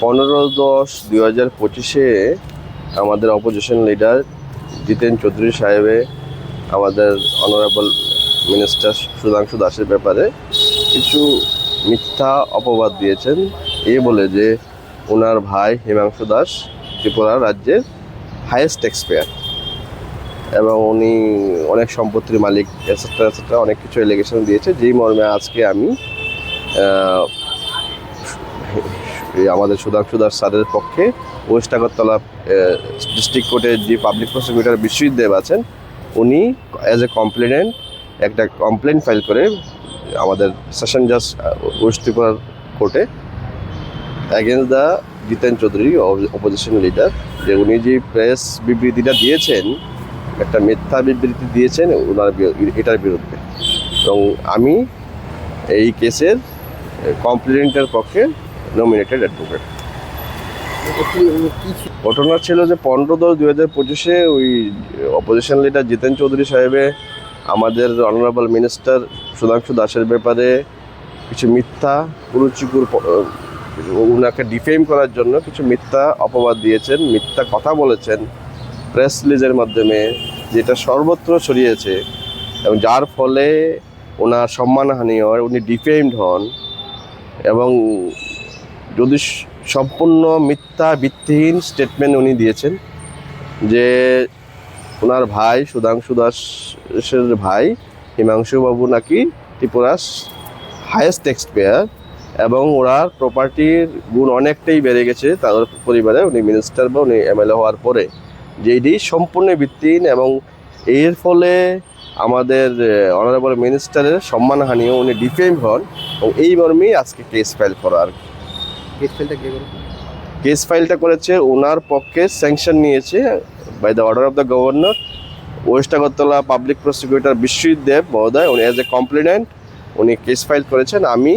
পনেরো দশ দুই হাজার পঁচিশে আমাদের অপোজিশন লিডার জিতেন চৌধুরী সাহেবে আমাদের অনারেবল মিনিস্টার সুধাংশু দাসের ব্যাপারে কিছু মিথ্যা অপবাদ দিয়েছেন। এ বলে যে ওনার ভাই হিমাংশু দাস ত্রিপুরা রাজ্যের হায়েস্ট ট্যাক্সপেয়ার এবং উনি অনেক সম্পত্তির মালিক এসেট্রা এসেট্রা অনেক কিছু এলিগেশন দিয়েছে। যেই মর্মে আজকে আমি আমাদের সুধাংশু দাস স্যারের পক্ষে ওয়েস্ট আগরতলা ডিস্ট্রিক্ট কোর্টের যে পাবলিক প্রসিকিউটর বিশ্বজিৎ দেব আছেন, উনি অ্যাজ এ কমপ্লেনেন্ট একটা কমপ্লেন ফাইল করে আমাদের সেশন জাজ ওয়েস্ট ত্রিপুরার কোর্টে against the Jiten Chowdhury opposition leader যে উনি যে প্রেস বিবৃতিটা দিয়েছেন, একটা মিথ্যা বিবৃতি দিয়েছেন ওনার এটার বিরুদ্ধে। এবং আমি এই কেসের কমপ্লেন্টের পক্ষে নমিনেটেড অ্যাডভোকেট ঘটনা ছিল যে পনেরো দশ দুই হাজার পঁচিশে ওই অপোজিশন লিডার জিতেন চৌধুরী সাহেবে, আমাদের অনারেবল মিনিস্টার সুধাংশু দাসের ব্যাপারে কিছু মিথ্যা, কুরুচিকুর ওনাকে ডিফেম করার জন্য কিছু মিথ্যা অপবাদ দিয়েছেন, মিথ্যা কথা বলেছেন প্রেস রিলিজের মাধ্যমে, যেটা সর্বত্র ছড়িয়েছে এবং যার ফলে ওনার সম্মানহানি হয়, উনি ডিফেমড হন এবং যদি সম্পূর্ণ মিথ্যা, ভিত্তিহীন স্টেটমেন্ট উনি দিয়েছেন যে ওনার ভাই, সুধাংশু দাসের ভাই হিমাংশুবাবু নাকি ত্রিপুরার হায়েস্ট ট্যাক্স পেয়ার এবং ওনার প্রপার্টির গুণ অনেকটাই বেড়ে গেছে তাদের পরিবারে, উনি মিনিস্টার বা উনি এমএলএ হওয়ার পরে যেটি সম্পূর্ণ ভিত্তিহীন এবং এর ফলে আমাদের অনারেবল মিনিস্টারের সম্মানহানিও উনি ডিফেম হন এবং এই মর্মেই আজকে কেস ফাইল করা আর কি। কেস ফাইলটা কে করে কেস ফাইলটা করেছে? ওনার পক্ষে স্যাংশন নিয়েছে by the order of the governor west Agartala public prosecutor Biswajit Deb মহোদয় উনি অ্যাজ এ কমপ্লেনেন্ট উনি কেস ফাইল করেছেন। আমি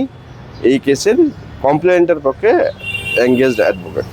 এই কেসের কমপ্লেনেন্টের পক্ষে এঙ্গেজড অ্যাডভোকেট